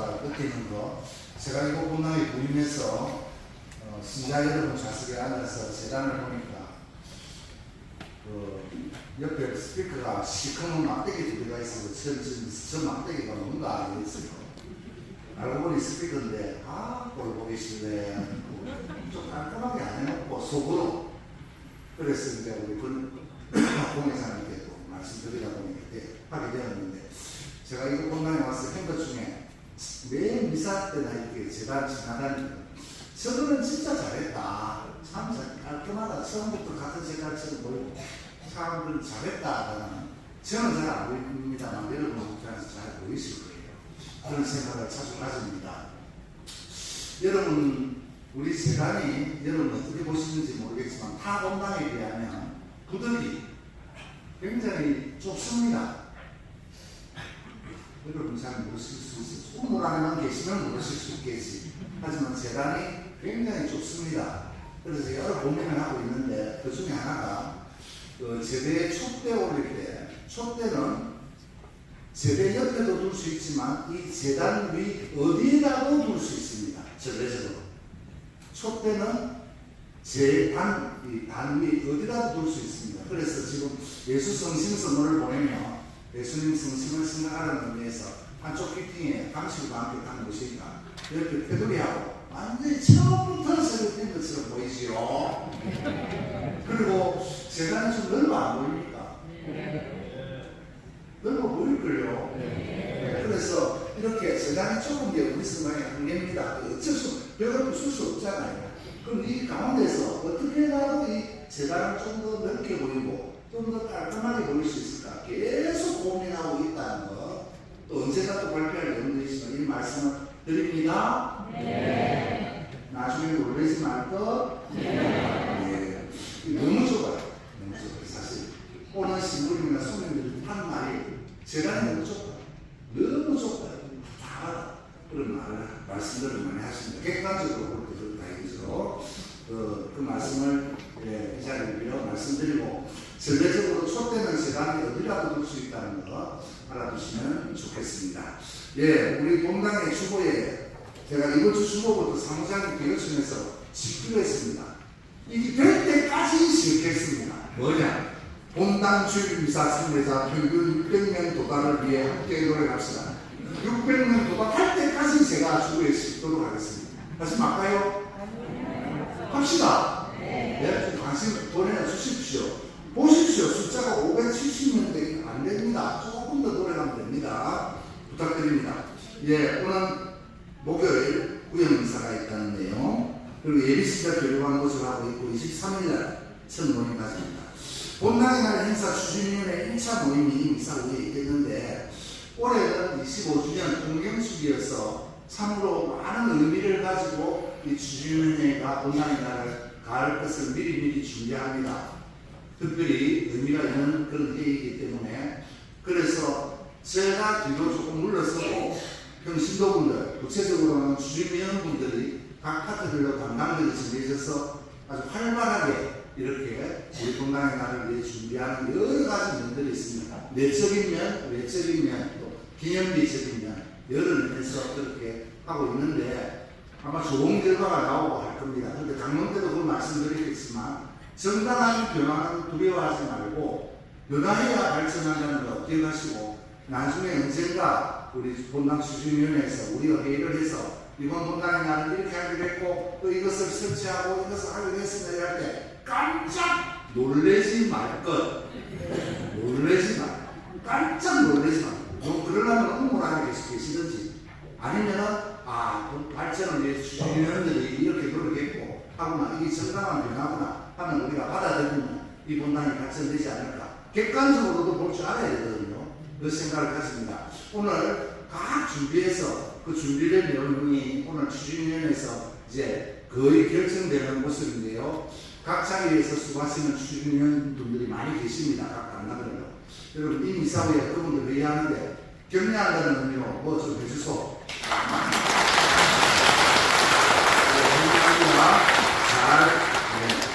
제가 느끼는 거. 제가 이거 본당에 부임해서 어, 신자 여러분 좌석에 앉아서 재단을 보니까 그 옆에 스피커가 시커먼 막대기 두 개가 있어서 저, 저, 저 막대기가 뭔가 알겠어요. 알고 보니 스피커인데 아 그걸 보기실래? 좀 깔끔하게 안 해놓고 속으로. 그래서 이제 우리 본 공회사님께도 말씀드리다 보니 그때 하게 되었는데 제가 이거 본당에 와서 한것 중에 매 미사 때나 이렇게 재단 지나다니까 저거는 진짜 잘했다. 참 잘- 깔끔하다. 처음부터 같은 색깔처럼 보이고 사람들 잘했다라는 저는 잘 안 보입니다만 여러분 입장에서 잘 보이실 거예요. 그런 생각을 자주 가집니다. 여러분 우리 재단이 여러분 어떻게 보시는지 모르겠지만 타 본당에 비하면 구들이 굉장히 좁습니다. 여러분 잘 모르실 수 있어요. 우물 안에만 계시면 모르실 수 있겠지. 하지만 재단이 굉장히 좁습니다. 그래서 여러 고민을 하고 있는데 그 중에 하나가 그 제대 촛대 올릴 때 촛대는 제대 옆에도 둘 수 있지만 이 재단 위 어디에라도 둘 수 있습니다. 절대적으로. 촛대는 제단, 이 단위 어디라도 둘 수 있습니다. 그래서 지금 예수 성심 선물을 보내면 예수님 성심을 생각하는 의미에서 한쪽 피팅에 당신과 함께 간 곳이니까 이렇게 테두리하고 완전히 처음부터 세력된 것처럼 보이지요. 그리고 재단이 좀 넓어 안 보입니까? 넓어 보일걸요. 네, 그래서 이렇게 재단이 좁은 게 우리 생각의 한계입니다. 어쩔 수, 벽을 부술 수 없잖아요. 그럼 이 가운데서 어떻게 해라도 이 재단을 좀 더 넓게 보이고 좀 더 깔끔하게 보일 수 있을까 계속 고민하고 있다는 거. 또 언제가 또 발표할 있지만 이 말씀을 드립니다. 나중에 놀라지 말 것. 네. 이 너무 좁아요. 너무 좁아요. 사실 오늘 신부님이나 손님들이 한 말이 재단이 너무 좁아요. 너무 좁아요. 다 알아. 그런 말을 말씀들을 많이 하십니다. 객관적으로 그렇게 다행이죠. 그, 그 말씀을 예, 이 빌어 말씀드리고 전례적으로 촉되는 재단이 어디라도 둘 수 있다는 거 알아두시면 좋겠습니다. 예, 우리 본당의 주보에 제가 이번 주 주보부터 사무장님께 요청해서 집필했습니다. 이게 될 때까지 시작했습니다. 뭐냐? 본당 주일미사 선례자 평균 600명 도달을 위해 함께 노력합시다. 600명 도달할 때까지 제가 주부에 싣도록 하겠습니다. 다시 말까요? 합시다. 네. 좀 관심 보내주십시오. 보십시오. 숫자가 570명 되면 안 됩니다. 조금 더 노력하면 됩니다. 부탁드립니다. 예, 오늘 목요일 구영사가 있다는 내용, 그리고 예비시대 교육원 모습을 하고 있고 23일날 첫 모임 가집니다. 본당의 날 행사 추진위원회 1차 모임이 이사국에 있겠는데 올해는 25주년 동경축이어서 참으로 많은 의미를 가지고 이 추진위원회가 본당의 날을 가을 것을 미리미리 준비합니다. 특별히 의미가 있는 그런 회의이기 때문에 그래서 제가 뒤로 조금 물러서고 평신도분들 구체적으로는 주주위원분들이 각 파트별로 담당들이 정해져서 아주 활발하게 이렇게 우리 건강의 날을 위해 준비하는 여러 가지 면들이 있습니다. 내적인 면, 외적인 면, 또 기념비적인 면 여러 면에서 그렇게 하고 있는데 아마 좋은 결과가 나오고 할 겁니다. 근데 강론 때도 그 말씀드리겠지만 정당한 변화는 두려워하지 말고 변화해야 발전한다는 거 기억하시고 나중에 언젠가 우리 본당 추진위원회에서 우리가 회의를 해서 이번 본당의 날은 이렇게 하기로 했고 또 이것을 설치하고 이것을 하기로 했습니다 할 때 깜짝 놀래지 말 것. 놀래지 마. 깜짝 놀래지 마. 뭐 그러려면 응모를 계속 계시든지 아니면은 발전을 위해 주주위원들이 이렇게 노력했고 하구나 이게 정당한 변화구나 하면 우리가 받아들이면 이 본당이 발전되지 않을까. 객관적으로도 볼 줄 알아야 되거든요. 그 생각을 가집니다. 오늘 각 준비해서 그 준비된 내용이 오늘 추진위원회에서 이제 거의 결정되는 모습인데요. 각 자리에서 수고하시는 추진위원분들이 많이 계십니다. 각 단락으로 여러분 이 이사회에 그분들 회의하는데 격려한다는 의미로 뭐 좀 해주소 잘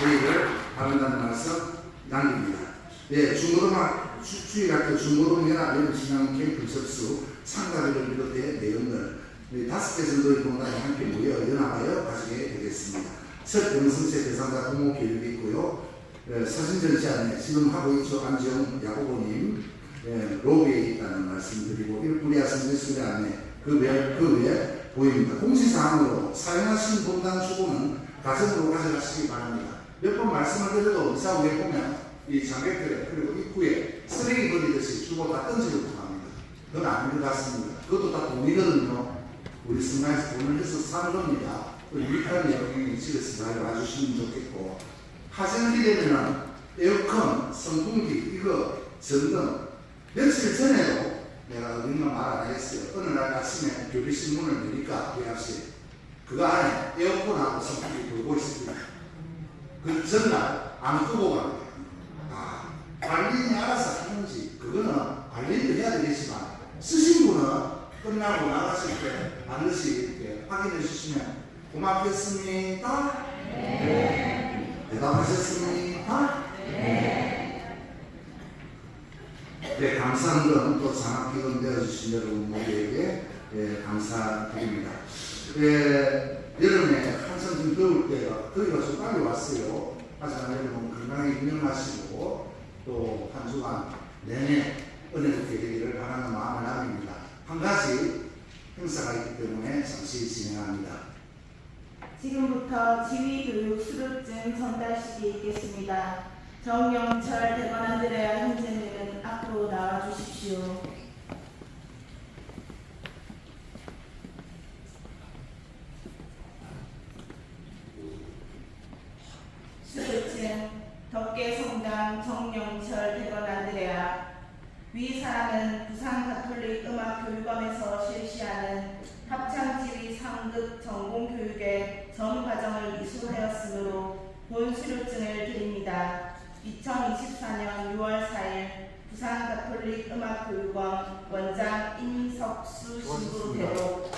네, 회의를 하는다는 말씀 남깁니다. 예, 중고등학 주일학교 중고등연합 연신앙 캠프 접수 참가비를 비롯해 내용들 네, 다섯 개 정도의 공단이 함께 모여 연합하여 가지게 되겠습니다. 첫 영성세 대상자 부모 교육이 있고요. 예, 사진 전시 안에 지금 하고 있죠. 안지영 야구보님 예, 로비에 있다는 말씀드리고 일부리아 성지순례 안에 그 외, 그 외에 보입니다. 공지사항으로 사용하신 분당 주고는 가정으로 가져가시기 바랍니다. 몇 번 말씀을 드려도 이사 후에 보면 이 장벽들에 그리고 입구에 쓰레기 버리듯이 주고 다 던지려고 합니다. 그건 아닌 것 같습니다. 그것도 다 돈이거든요. 우리 승마에서 돈을 내서 사는 겁니다. 그 유익한 여행이 집에서 잘 와주시면 좋겠고 하시는 길에는 에어컨, 선풍기 이거 전등 며칠 전에도 내가 얼마 말안 하겠어요. 어느 날 아침에 교비신문을 내니까 계약시 그거 안에 에어컨하고 선풍기 돌고 있습니다. 그 전날 안 끄고 가는 거예요. 아, 관리인이 알아서 하는지 그거는 관리도 해야 되겠지만 쓰신 분은 끝나고 나가실 때 반드시 이렇게 확인해 주시면 고맙겠습니다. 대답하셨습니까? 네, 감사한 건또 장학기금 되어주신 여러분 모두에게 예, 감사드립니다. 예, 여름에 더울 때가 더위가 좀 빨리 왔어요. 하지만 여러분 건강히 유념하시고 또 한 주간 내내 은혜롭게 되기를 바라는 마음을 남깁니다. 한 가지 행사가 있기 때문에 잠시 진행합니다. 지금부터 지휘교육 수료증 전달식이 있겠습니다. 정영철 대건 안드레아 형제님은 앞으로 나와 주십시오. 수료증 덕계 성당 정영철 대건 안드레아 위 사람은 부산 가톨릭 음악 교육원에서 실시하는 합창지휘 상급 전공 교육의 전 과정을 이수하였으므로 본 수료증을 드립니다. 2024년 6월 4일 부산 가톨릭 음악 교육원 원장 임석수 신부대로